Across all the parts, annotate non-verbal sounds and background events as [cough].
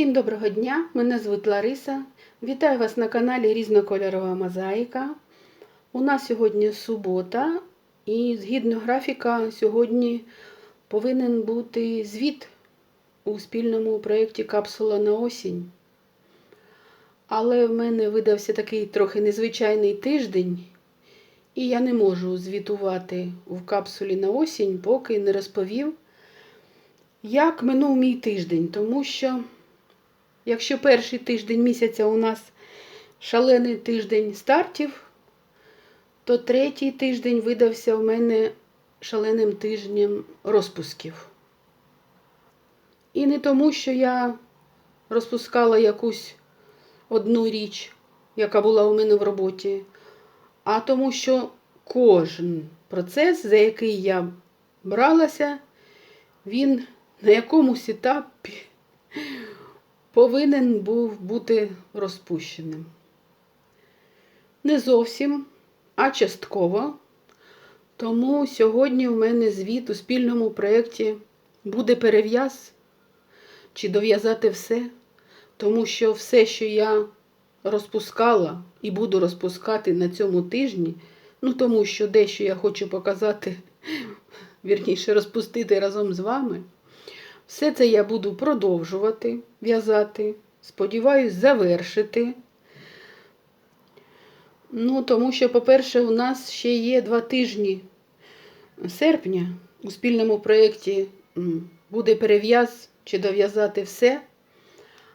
Всім доброго дня! Мене звуть Лариса. Вітаю вас на каналі Різнокольорова Мозаїка. У нас сьогодні субота, і згідно графіка, сьогодні повинен бути звіт у спільному проєкті Капсула на осінь. Але в мене видався такий трохи незвичайний тиждень, і я не можу звітувати в капсулі на осінь, поки не розповів, як минув мій тиждень, тому що. Якщо перший тиждень місяця у нас шалений тиждень стартів, то третій тиждень видався у мене шаленим тижнем розпусків. І не тому, що я розпускала якусь одну річ, яка була у мене в роботі, а тому, що кожен процес, за який я бралася, він на якомусь етапі повинен був бути розпущеним. Не зовсім, а частково. Тому сьогодні в мене звіт у спільному проєкті буде перев'яз чи дов'язати все, тому що все, що я розпускала і буду розпускати на цьому тижні, ну тому що дещо я хочу показати, [laughs] вірніше, розпустити разом з вами. Все це я буду продовжувати в'язати. Сподіваюсь, завершити. Ну, тому що, по-перше, у нас ще є два тижні серпня у спільному проєкті буде перев'яз чи дов'язати все.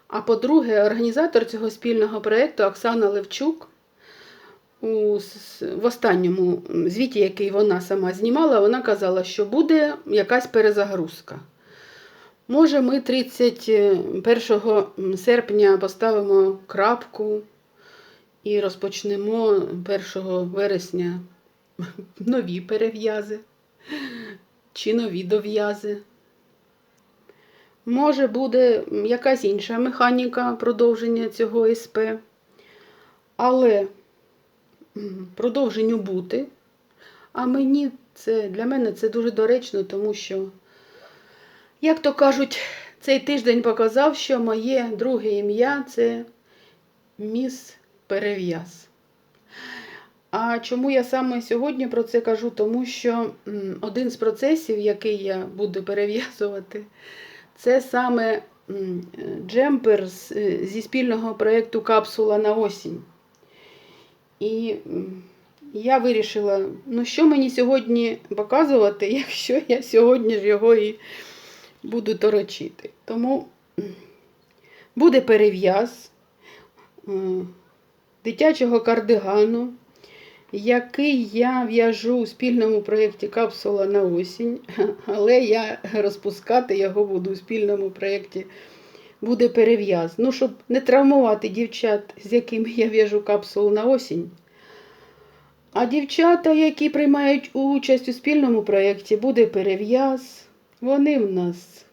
А по-друге, організатор цього спільного проєкту Оксана Левчук у, в останньому звіті, який вона сама знімала, вона казала, що буде якась перезагрузка. Може, ми 31 серпня поставимо крапку і розпочнемо 1 вересня [laughs] нові перев'язи чи нові дов'язи. Може, буде якась інша механіка продовження цього СП, але продовженню бути. А мені це для мене це дуже доречно, тому що. Як то кажуть, цей тиждень показав, що моє друге ім'я це міс Перев'яз. А чому я саме сьогодні про це кажу? Тому що один з процесів, який я буду перев'язувати, це саме джемпер зі спільного проєкту Капсула на осінь. І я вирішила, ну що мені сьогодні показувати, [laughs] якщо я сьогодні ж його і буду торочити. Тому буде перев'яз е, дитячого кардигану, який я в'яжу у спільному проєкті Капсула на осінь, [laughs] але я розпускати його буду у спільному проєкті буде перев'яз. Ну, щоб не травмувати дівчат, з якими я в'яжу капсулу на осінь. А дівчата, які приймають участь у спільному проєкті, буде перев'яз. Вони в нас,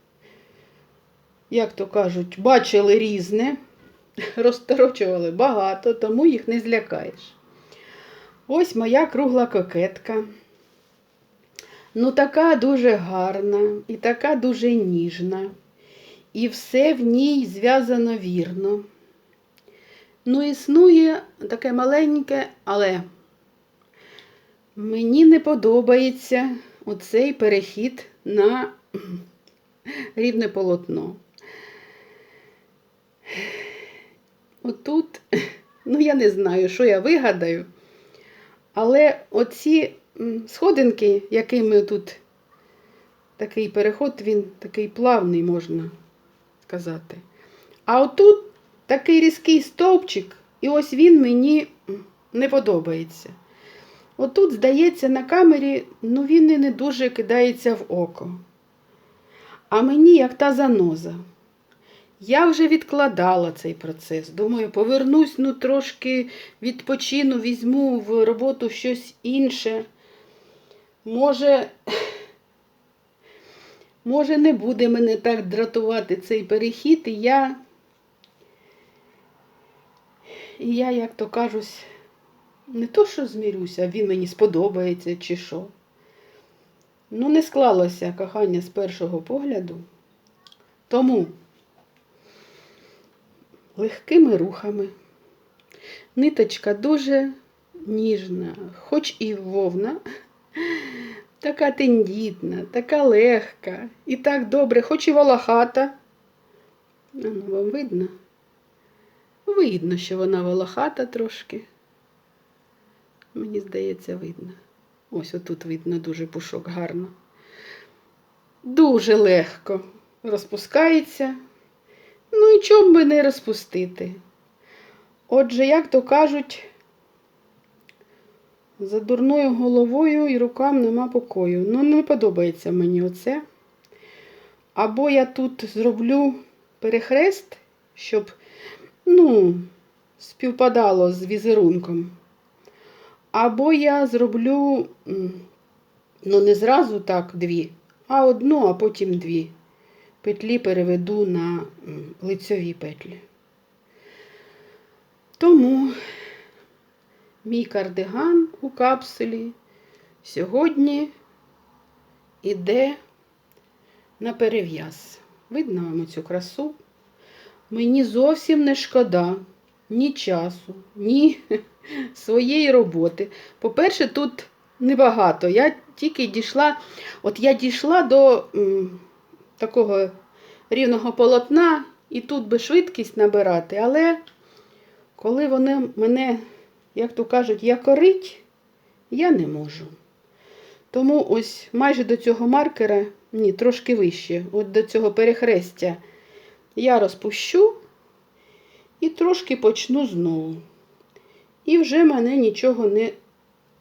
як то кажуть, бачили різне, [laughs] розторочували багато, тому їх не злякаєш. Ось моя кругла кокетка. Ну, така дуже гарна і така дуже ніжна. І все в ній зв'язано вірно. Ну, існує таке маленьке, але мені не подобається оцей перехід на рівне полотно. Отут, ну я не знаю, що я вигадаю, але оці сходинки, якими тут такий переход, він такий плавний, можна сказати. А отут такий різкий стовпчик, і ось він мені не подобається. Отут, здається, на камері, ну він і не дуже кидається в око. А мені як та заноза. Я вже відкладала цей процес. Думаю, повернусь, ну трошки відпочину, візьму в роботу щось інше. Може, може, не буде мене так дратувати цей перехід, і я, і я, як то кажуть, не то, що змірюся, він мені сподобається чи що. Ну, не склалося кохання з першого погляду. Тому легкими рухами. Ниточка дуже ніжна, хоч і вовна, така тендітна, така легка і так добре, хоч і волохата. Ну, вам видно? Видно, що вона волохата трошки. Мені здається, видно. Ось отут видно дуже пушок гарно. Дуже легко розпускається. Ну і чом би не розпустити? Отже, як то кажуть, за дурною головою і рукам нема покою. Ну, не подобається мені оце. Або я тут зроблю перехрест, щоб, ну, співпадало з візерунком. Або я зроблю, ну, не зразу так дві, а одну, а потім дві. Петлі переведу на м, лицьові петлі. Тому мій кардиган у капсулі сьогодні іде на перев'яз. Видно вам цю красу? Мені зовсім не шкода ні часу, ні [laughs] своєї роботи. По-перше, тут небагато. Я тільки дійшла, от я дійшла до м, такого рівного полотна, і тут би швидкість набирати, але коли вони мене, як то кажуть, якорить, я не можу. Тому ось майже до цього маркера, ні, трошки вище, от до цього перехрестя я розпущу і трошки почну знову. І вже мене нічого не,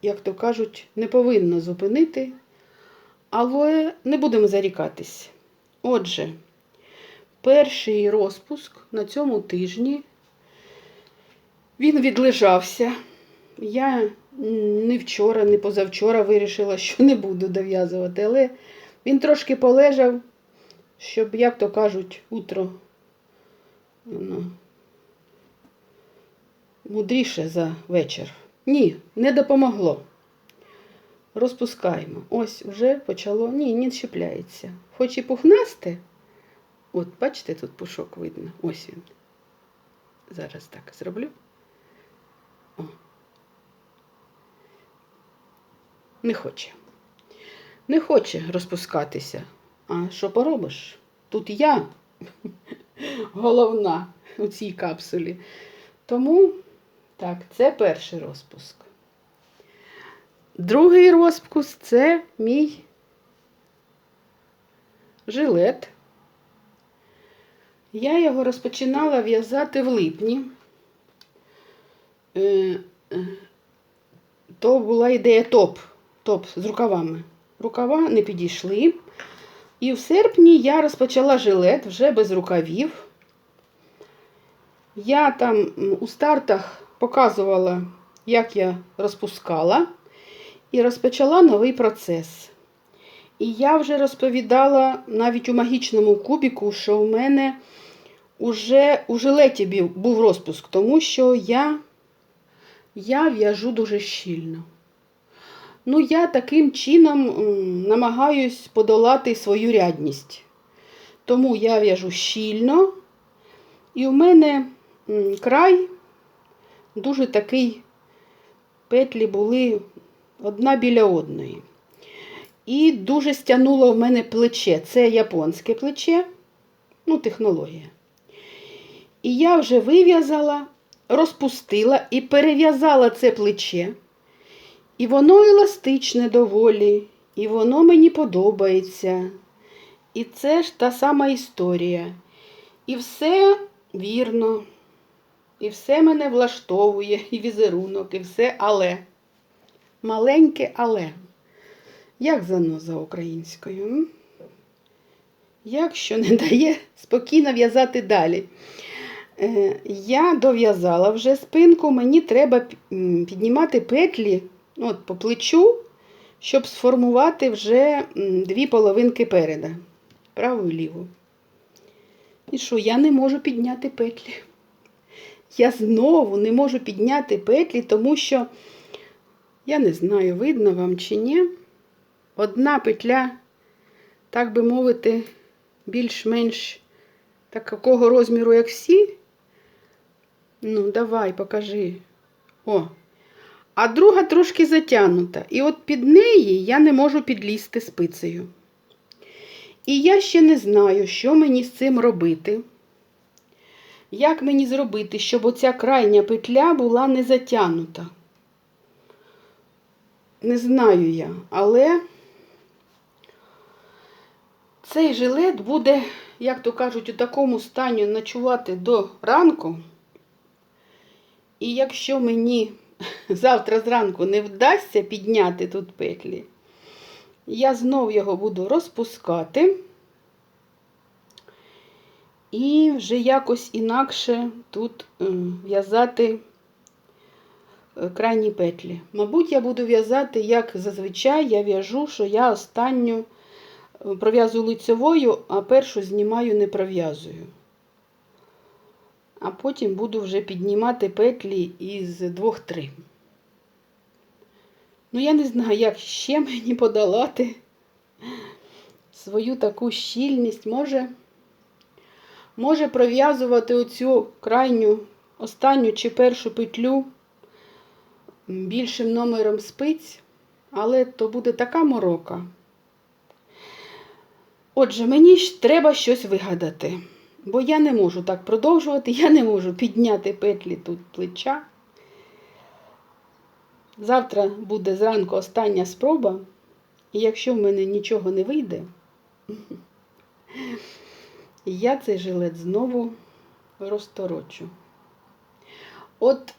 як то кажуть, не повинно зупинити. Але не будемо зарікатись. Отже, перший розпуск на цьому тижні він відлежався. Я не вчора, не позавчора вирішила, що не буду дов'язувати, але він трошки полежав, щоб, як то кажуть, утро ну, мудріше за вечір. Ні, не допомогло. Розпускаємо. Ось вже почало. Ні, не щепляється. Хоч і пухнасте. От, бачите, тут пушок видно. Ось він. Зараз так зроблю. О. Не хоче. Не хоче розпускатися. А що поробиш? Тут я [laughs] головна у цій капсулі. Тому, так, це перший розпуск. Другий розпуск це мій жилет. Я його розпочинала в'язати в липні. Е, е, То була ідея топ. Топ з рукавами. Рукава не підійшли. І в серпні я розпочала жилет вже без рукавів. Я там у стартах показувала, як я розпускала, і розпочала новий процес. І я вже розповідала навіть у магічному кубіку, що у мене уже у жилеті був розпуск, тому що я, я в'яжу дуже щільно. Ну, я таким чином намагаюсь подолати свою рядність. Тому я в'яжу щільно, і у мене край дуже такий, петлі були одна біля одної. І дуже стягнуло в мене плече. Це японське плече, ну, технологія. І я вже вив'язала, розпустила і перев'язала це плече. І воно еластичне доволі, і воно мені подобається. І це ж та сама історія. І все вірно, і все мене влаштовує, і візерунок, і все але. Маленьке але. Як заноза українською? м? Як що не дає спокійно в'язати далі. Е, Я дов'язала вже спинку, мені треба піднімати петлі от, по плечу, щоб сформувати вже дві половинки переда. Праву і ліву. І що, я не можу підняти петлі. Я знову не можу підняти петлі, тому що, я не знаю, видно вам чи ні, одна петля, так би мовити, більш-менш такого розміру, як всі, Ну, давай, покажи. О. А друга трошки затягнута. І от під неї я не можу підлізти спицею. І я ще не знаю, що мені з цим робити. Як мені зробити, щоб оця крайня петля була не затягнута? Не знаю я, але цей жилет буде, як то кажуть, у такому стані ночувати до ранку. І якщо мені [laughs] завтра зранку не вдасться підняти тут петлі, я знов його буду розпускати і вже якось інакше тут е, в'язати е, крайні петлі. Мабуть, я буду в'язати, як зазвичай я в'яжу, що я останню е, пров'язую лицевою, а першу знімаю не пров'язую. А потім буду вже піднімати петлі із двох-три. Ну, я не знаю, як ще мені подолати свою таку щільність. Може, може пров'язувати оцю крайню, останню чи першу петлю більшим номером спиць, але то буде така морока. Отже, мені ж треба щось вигадати, бо я не можу так продовжувати, я не можу підняти петлі тут плеча. Завтра буде зранку остання спроба, і якщо в мене нічого не вийде, я цей жилет знову розторочу. От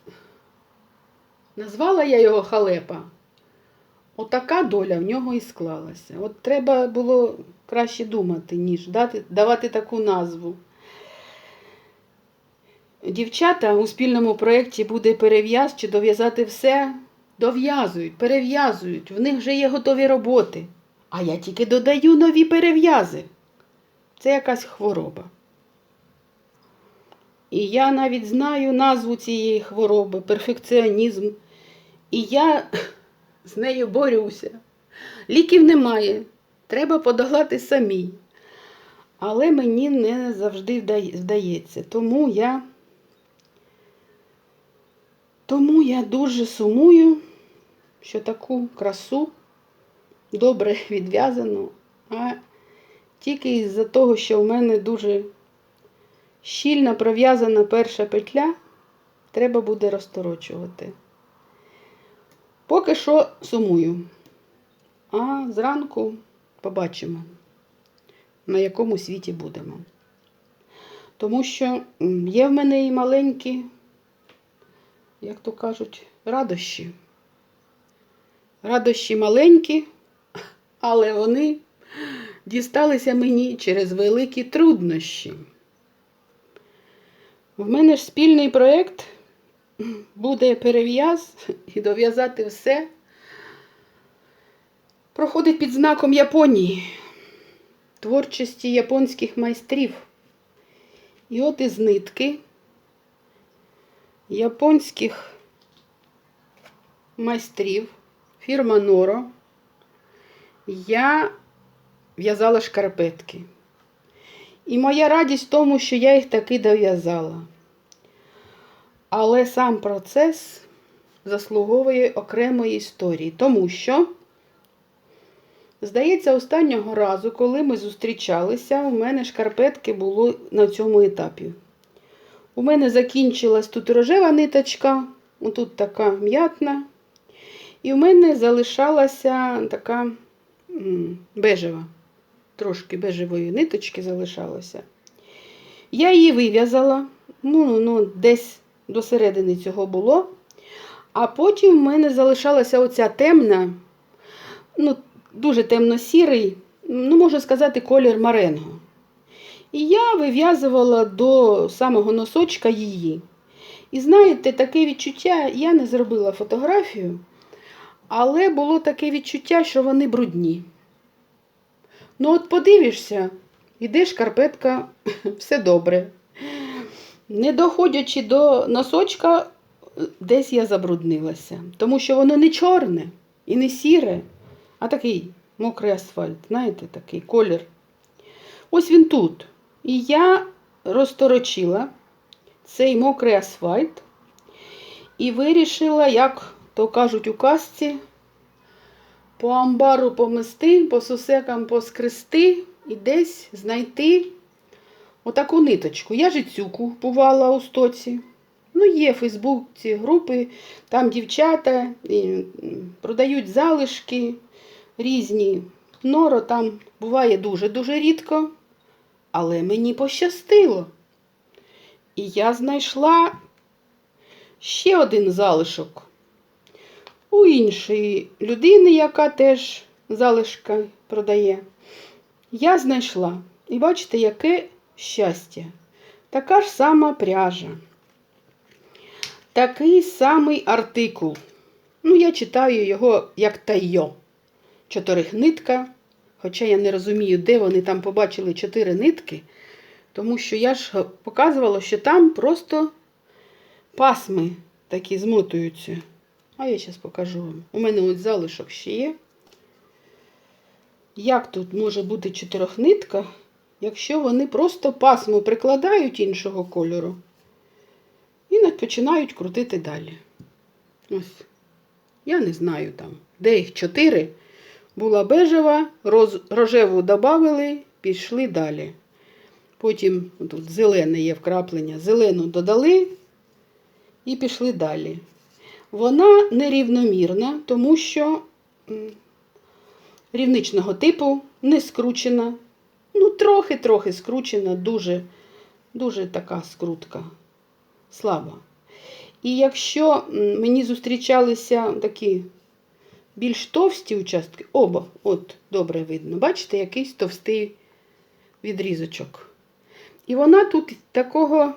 назвала я його халепа. Отака доля в нього і склалася. От треба було краще думати, ніж дати, давати таку назву. Дівчата у спільному проєкті буде перев'яз чи дов'язати все. Дов'язують, перев'язують, в них вже є готові роботи. А я тільки додаю нові перев'язи. Це якась хвороба. І я навіть знаю назву цієї хвороби, перфекціонізм. І я [laughs] з нею борюся. Ліків немає, треба подолати самій. Але мені не завжди вдається. Тому я, тому я дуже сумую, що таку красу добре [laughs] відв'язану, а тільки із-за того, що в мене дуже щільно пров'язана перша петля, треба буде розторочувати. Поки що сумую. А зранку побачимо, на якому світі будемо. Тому що є в мене і маленькі, як то кажуть, радощі. Радощі маленькі, але вони дісталися мені через великі труднощі. В мене ж спільний проєкт буде перев'яз і дов'язати все. Проходить під знаком Японії, творчості японських майстрів. І от із нитки японських майстрів, фірма Норо, я в'язала шкарпетки. І моя радість в тому, що я їх таки дов'язала. Але сам процес заслуговує окремої історії, тому що, здається, останнього разу, коли ми зустрічалися, у мене шкарпетки були на цьому етапі. У мене закінчилась тут рожева ниточка, отут така м'ятна. І в мене залишалася така бежева, трошки бежевої ниточки залишалося. Я її вив'язала, ну, ну, десь до середини цього було. А потім в мене залишалася оця темна, ну, дуже темно-сірий, ну, можна сказати, колір маренго. І я вив'язувала до самого носочка її. І знаєте, таке відчуття, я не зробила фотографію, але було таке відчуття, що вони брудні. Ну, от подивишся, іде шкарпетка, [clears throat] все добре. Не доходячи до носочка, десь я забруднилася, тому що воно не чорне і не сіре, а такий мокрий асфальт, знаєте, такий колір. Ось він тут. І я розторочила цей мокрий асфальт і вирішила, як то кажуть у казці, по амбару помести, по сусекам поскрести і десь знайти отаку ниточку. Я ж і цю купувала у стоці. Ну, є в Фейсбуці групи, там дівчата продають залишки різні. Норо там буває дуже-дуже рідко, але мені пощастило. І я знайшла ще один залишок у іншої людини, яка теж залишки продає. Я знайшла. І бачите, яке щастя. Така ж сама пряжа. Такий самий артикул. Ну, я читаю його як тайо. Чотирихнитка. Хоча я не розумію, де вони там побачили чотири нитки. Тому що я ж показувала, що там просто пасми такі змотуються. А я зараз покажу вам. У мене ось залишок ще є. Як тут може бути чотирьохнитка, якщо вони просто пасму прикладають іншого кольору і починають крутити далі. Ось. Я не знаю там, де їх чотири. Була бежева, роз, рожеву додали, пішли далі. Потім тут зелене є вкраплення, зелену додали і пішли далі. Вона нерівномірна, тому що рівничного типу не скручена. Ну, трохи-трохи скручена, дуже, дуже така скрутка, слаба. І якщо мені зустрічалися такі більш товсті участки, оба, от, добре видно, бачите, якийсь товстий відрізочок. І вона тут такого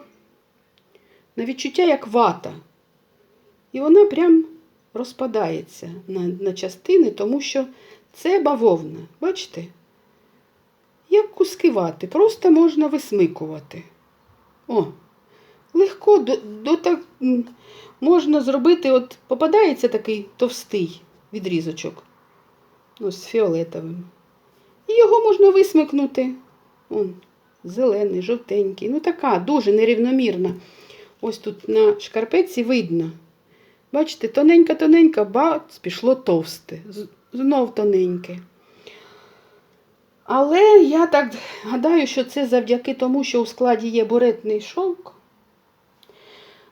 на відчуття, як вата. І вона прям розпадається на, на частини, тому що це бавовна. Бачите? Як куски вати, просто можна висмикувати. О, легко до, до так, можна зробити, от попадається такий товстий відрізочок. Ось з фіолетовим. І його можна висмикнути. Он, зелений, жовтенький. Ну така, дуже нерівномірна. Ось тут на шкарпетці видно. Бачите, тоненька-тоненька, бац, пішло товсте. Знов тоненьке. Але я так гадаю, що це завдяки тому, що у складі є буретний шовк.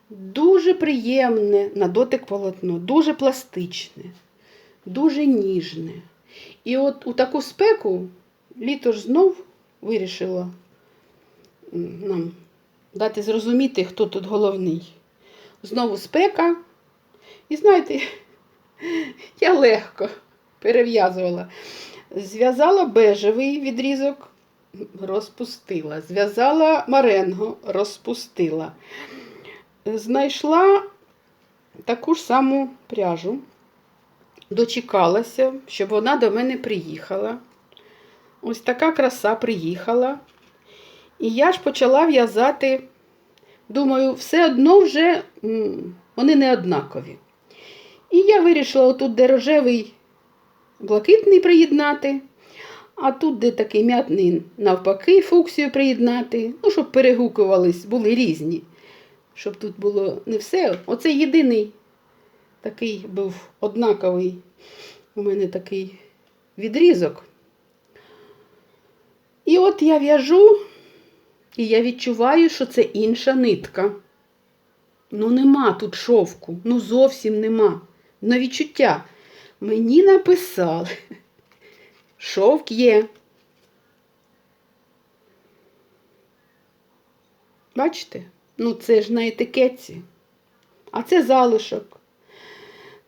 Дуже приємне на дотик полотно, дуже пластичне, дуже ніжне. І от у таку спеку літо ж знов вирішило нам дати зрозуміти, хто тут головний. Знову спека. І знаєте, [laughs] я легко перев'язувала. Зв'язала бежевий відрізок, розпустила. Зв'язала маренго, розпустила. Знайшла таку ж саму пряжу, дочекалася, щоб вона до мене приїхала. Ось така краса приїхала. І я ж почала в'язати, думаю, все одно вже вони не однакові. І я вирішила отут, де рожевий блакитний приєднати, а тут, де такий м'ятний, навпаки, фуксію приєднати, ну, щоб перегукувались, були різні. Щоб тут було не все. Оце єдиний такий був однаковий у мене такий відрізок. І от я в'яжу, і я відчуваю, що це інша нитка. Ну, нема тут шовку, ну зовсім нема. На відчуття. Мені написали. Шовк є. Бачите? Ну, це ж на етикетці. А це залишок.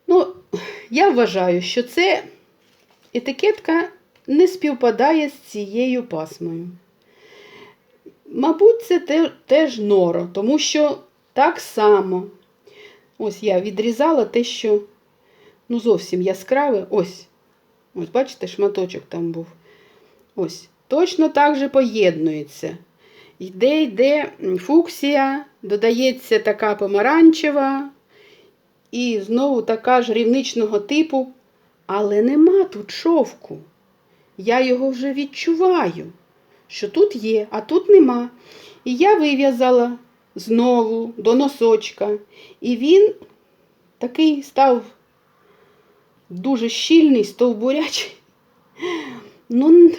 Ну, я вважаю, що це етикетка не співпадає з цією пасмою. Мабуть, це теж норо, тому що так само. Ось я відрізала те, що ну, зовсім яскраве. Ось. Ось, бачите, шматочок там був. Ось. Точно так же поєднується. Йде, йде фуксія, додається така помаранчева, і знову така ж рівничного типу. Але нема тут шовку. Я його вже відчуваю, що тут є, а тут нема. І я вив'язала знову до носочка. І він такий став дуже щільний, стовбурячий. Ну,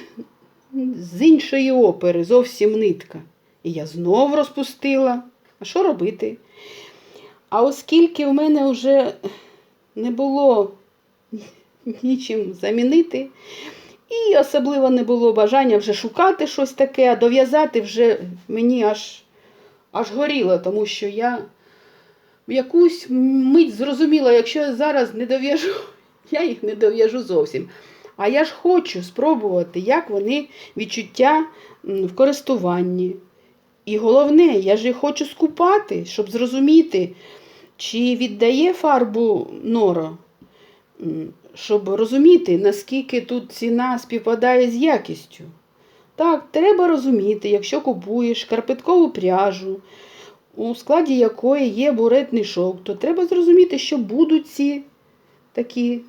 з іншої опери, зовсім нитка. І я знов розпустила. А що робити? А оскільки в мене вже не було нічим замінити, і особливо не було бажання вже шукати щось таке, а дов'язати вже мені аж, аж горіло, тому що я в якусь мить зрозуміла, якщо я зараз не дов'яжу, я їх не дов'яжу зовсім. А я ж хочу спробувати, як вони відчуття в користуванні. І головне, я ж їх хочу скупати, щоб зрозуміти, чи віддає фарбу норо, щоб розуміти, наскільки тут ціна співпадає з якістю. Так, треба розуміти, якщо купуєш шкарпеткову пряжу, у складі якої є буретний шовк, то треба зрозуміти, що будуть ці такі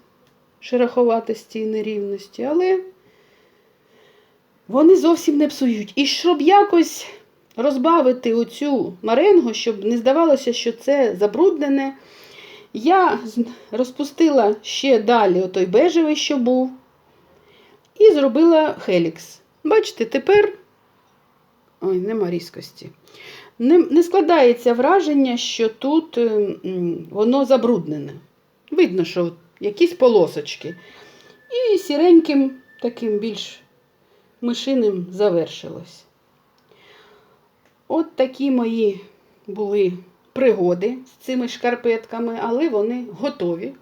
шероховатості і нерівності, але вони зовсім не псують. І щоб якось розбавити оцю маренгу, щоб не здавалося, що це забруднене, я розпустила ще далі отой бежевий, що був, і зробила хелікс. Бачите, тепер. Ой, нема різкості. Не, не складається враження, що тут е, м, воно забруднене. Видно, що якісь полосочки. І сіреньким, таким більш мишиним завершилось. От такі мої були пригоди з цими шкарпетками, але вони готові.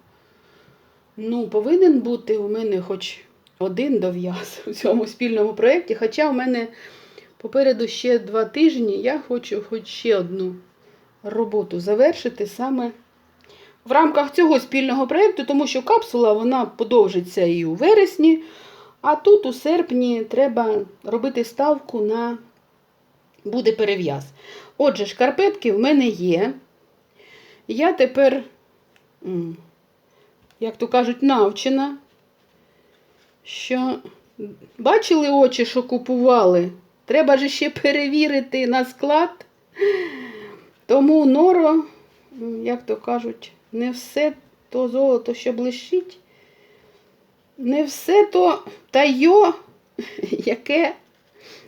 Ну, повинен бути у мене хоч один дов'яз у цьому спільному проєкті, хоча у мене попереду ще два тижні, я хочу хоч ще одну роботу завершити саме в рамках цього спільного проєкту, тому що капсула вона подовжиться і у вересні, а тут у серпні треба робити ставку на буде перев'яз. Отже, шкарпетки в мене є. Я тепер, як то кажуть, навчена, що бачили очі, що купували. Треба ж ще перевірити на склад. Тому норо, як то кажуть, не все то золото, що блищить, не все то тайо, [laughs] яке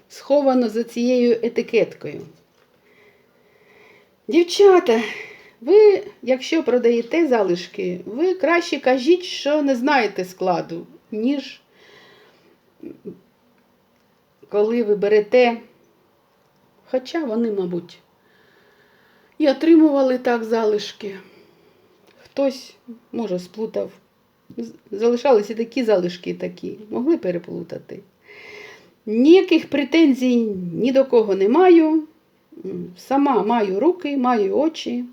сховано за цією етикеткою. Дівчата, ви, якщо продаєте залишки, ви краще кажіть, що не знаєте складу, ніж коли ви берете. Хоча вони, мабуть, і отримували так залишки. Хтось, може, сплутав. Залишалися такі залишки, такі, могли переплутати. Ніяких претензій ні до кого не маю. Сама маю руки, маю очі.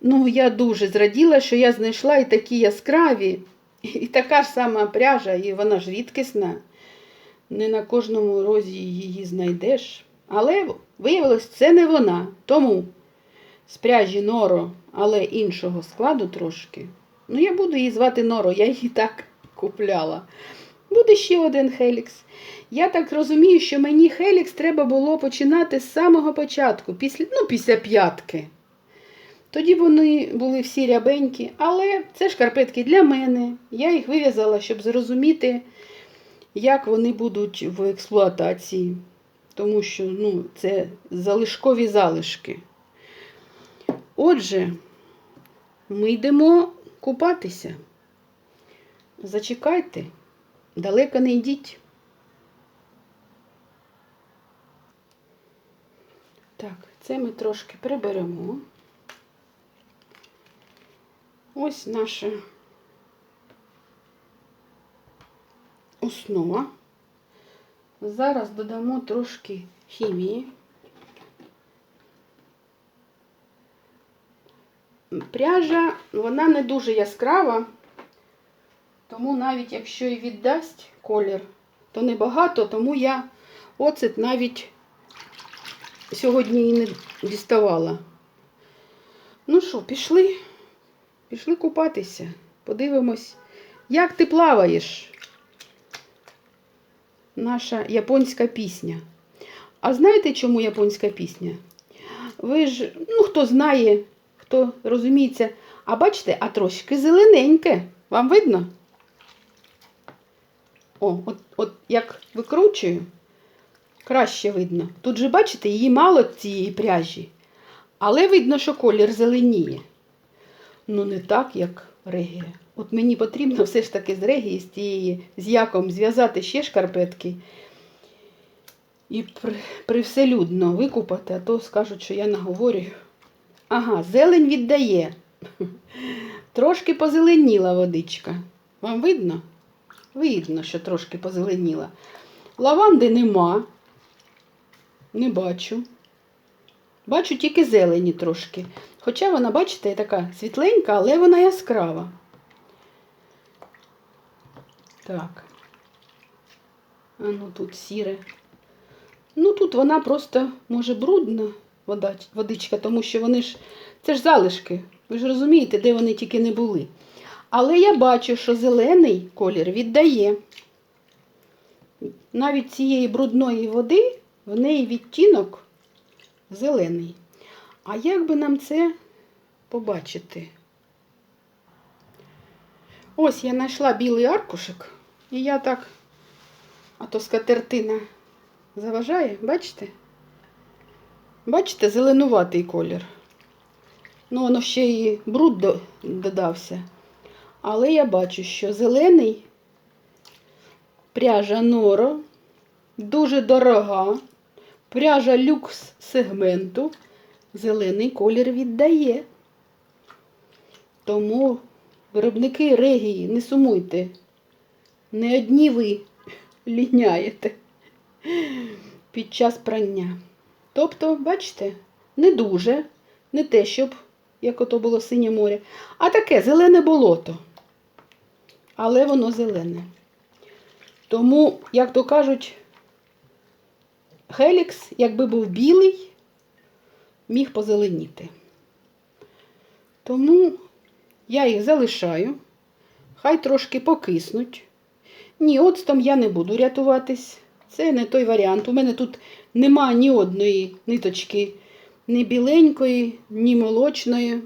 Ну, я дуже зраділа, що я знайшла і такі яскраві, і така ж сама пряжа, і вона ж рідкісна. Не на кожному розі її знайдеш. Але виявилось, це не вона. Тому з пряжі Норо, але іншого складу трошки. Ну, я буду її звати Норо, я її так купляла. Буде ще один Хелікс. Я так розумію, що мені Хелікс треба було починати з самого початку, після, ну, після п'ятки. Тоді вони були всі рябенькі, але це шкарпетки для мене. Я їх вив'язала, щоб зрозуміти, як вони будуть в експлуатації. Тому що ну, це залишкові залишки. Отже, ми йдемо купатися. Зачекайте, далеко не йдіть. Так, це ми трошки приберемо. Ось наша основа. Зараз додамо трошки хімії. Пряжа, вона не дуже яскрава, тому навіть якщо і віддасть колір, то небагато, тому я оцет навіть сьогодні і не діставала. Ну що, пішли? Пішли купатися. Подивимось, як ти плаваєш. Наша японська пісня. А знаєте, чому японська пісня? Ви ж, ну хто знає, хто розуміється. А бачите, а трошки зелененьке. Вам видно? О, от, от як викручую, краще видно. Тут же, бачите, її мало цієї пряжі. Але видно, що колір зеленіє. Ну, не так, як регія. От мені потрібно все ж таки з регії, з тієї, з яком зв'язати ще шкарпетки. І при, привселюдно викупати, а то скажуть, що я наговорюю. Ага, зелень віддає. Трошки позеленіла водичка. Вам видно? Видно, що трошки позеленіла. Лаванди нема. Не бачу. Бачу тільки зелені трошки. Хоча вона, бачите, така світленька, але вона яскрава. Так. А ну тут сіре. Ну тут вона просто, може, брудна водичка, тому що вони ж. Це ж залишки. Ви ж розумієте, де вони тільки не були. Але я бачу, що зелений колір віддає. Навіть цієї брудної води в неї відтінок зелений. А як би нам це побачити? Ось я знайшла білий аркушик, і я так, а то скатертина заважає, бачите? Бачите, зеленуватий колір. Ну, воно ще і бруд додався. Але я бачу, що зелений пряжа Норо дуже дорога. Пряжа люкс сегменту зелений колір віддає. Тому виробники регії, не сумуйте. Не одні ви ліняєте під час прання. Тобто, бачите, не дуже, не те, щоб, як ото було синє море, а таке зелене болото. Але воно зелене. Тому, як то кажуть, Хелікс, якби був білий, міг позеленіти. Тому я їх залишаю, хай трошки покиснуть. Ні, оцтом я не буду рятуватись. Це не той варіант. У мене тут нема ні одної ниточки, ні біленької, ні молочної.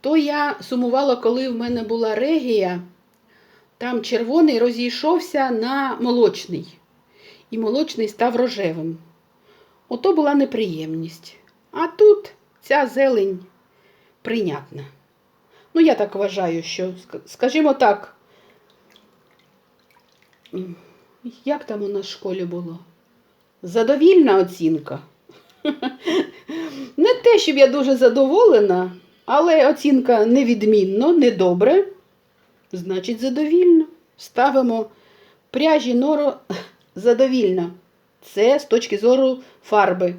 То я сумувала, коли в мене була регія, там червоний розійшовся на молочний. І молочний став рожевим. Ото була неприємність. А тут ця зелень прийнятна. Ну, я так вважаю, що, скажімо так, як там у нас в школі було? Задовільна оцінка. Не те, щоб я дуже задоволена, але оцінка невідмінно, недобре. Значить, задовільно. Ставимо пряжі норо задовільно. Це з точки зору фарби.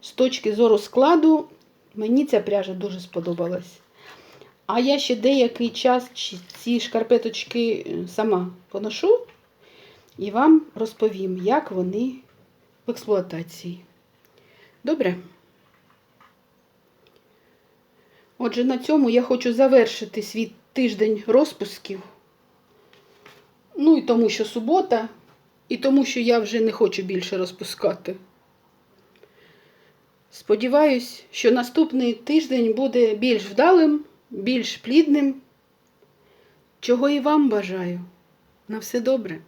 З точки зору складу, мені ця пряжа дуже сподобалась. А я ще деякий час ці шкарпеточки е, сама поношу і вам розповім, як вони в експлуатації. Добре? Отже, на цьому я хочу завершити свій тиждень розпусків. Ну і тому, що субота, і тому, що я вже не хочу більше розпускати. Сподіваюсь, що наступний тиждень буде більш вдалим, більш плідним. Чого і вам бажаю. На все добре.